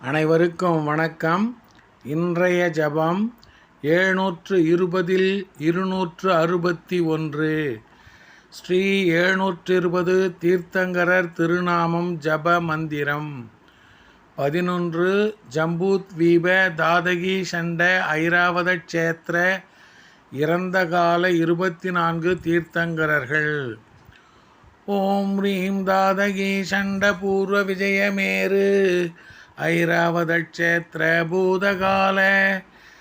அனைவருக்கும் வணக்கம். இன்றைய ஜபம் எழுநூற்று இருபதில் இருநூற்று அறுபத்தி ஒன்று. ஸ்ரீ எழுநூற்று இருபது தீர்த்தங்கரர் திருநாமம் ஜப மந்திரம். பதினொன்று ஜம்பூத்வீப தாதகி சண்ட ஐராவத க்ஷேத்திர இறந்த கால இருபத்தி நான்கு தீர்த்தங்கரர்கள். ஓம் ரீம் தாதகி சண்ட பூர்வ விஜயமேரு ஐராவதக்ஷேத்திரபூதகால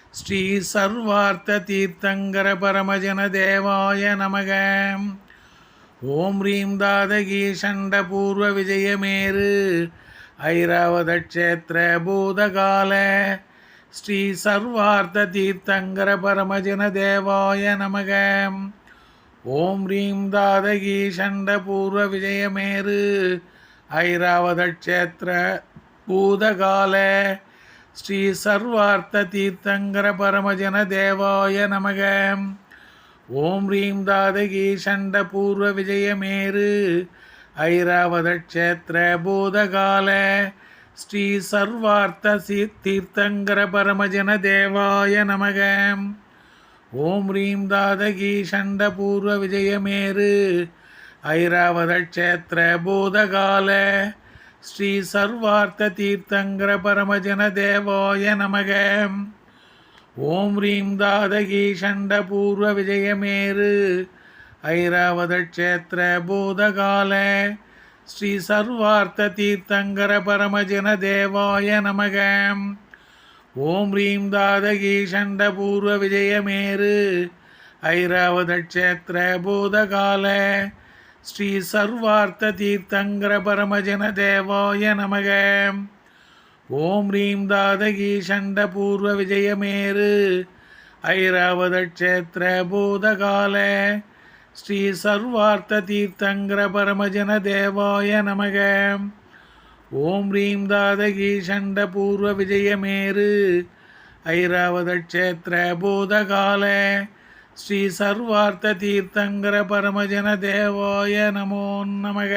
ஸ்ரீ சர்வார்த்த தீர்த்தங்கர பரமஜன தேவாய நமக. ஓம் ரீம் தாதகி சண்ட பூர்வ விஜயமேரு. ஐராவதக்ஷேத்திரபூதகால ஸ்ரீ சர்வார்த்த தீர்த்தங்கர பரமஜன தேவாய நமக. ஓம் ரீம் தாதகி சண்ட பூர்வ விஜயமேரு. ஐராவதக்ஷேத்திர பூதகால. ஸ்ரீ சர்வார்த்த தீர்த்தங்கர பரமஜன தேவாய நமக. ஓம் ரீம் தாதகி சண்ட பூர்வ விஜயமேரு ஐராவதக்ஷேத்திர பூதகால. ஸ்ரீ சர்வார்த்த சீ தீர்த்தங்கர பரமஜன தேவாய நமக. ஓம் ரீம் தாதகி சண்ட பூர்வ விஜயமேரு ஐராவதக்ஷேத்திர பூதகால. ஸ்ரீ சர்வார்த்த தீர்த்தங்கர பரமஜன தேவாய நமக. ஓம் ரீம் தாதகி சண்ட பூர்வ விஜயமேரு ஐராவதக்ஷேத்திர பூதகால. ஸ்ரீ சர்வார்த்த தீர்த்தங்கர பரமஜன தேவாய நமக. ஓம் ரீம் தாதகி சண்ட பூர்வ விஜயமேரு ஐராவதக்ஷேத்திர பூதகால. ஸ்ரீ சர்வார்த்த தீர்த்தங்கர பரமஜன தேவாய நமக. ஓம் ரீம் தாதகி சண்ட பூர்வ விஜயமேரு ஐராவதக்ஷேத்திர பூதகால. ஸ்ரீ சர்வார்த்த தீர்த்தங்கர பரமஜன தேவாய நமக. ஓம் ரீம் தாதகி சண்ட பூர்வ விஜயமேரு ஐராவதக்ஷேத்திர பூதகால. ஸ்ரீ சர்வார்த்த தீர்த்தங்கர பரமஜன தேவாய நமோ நமக.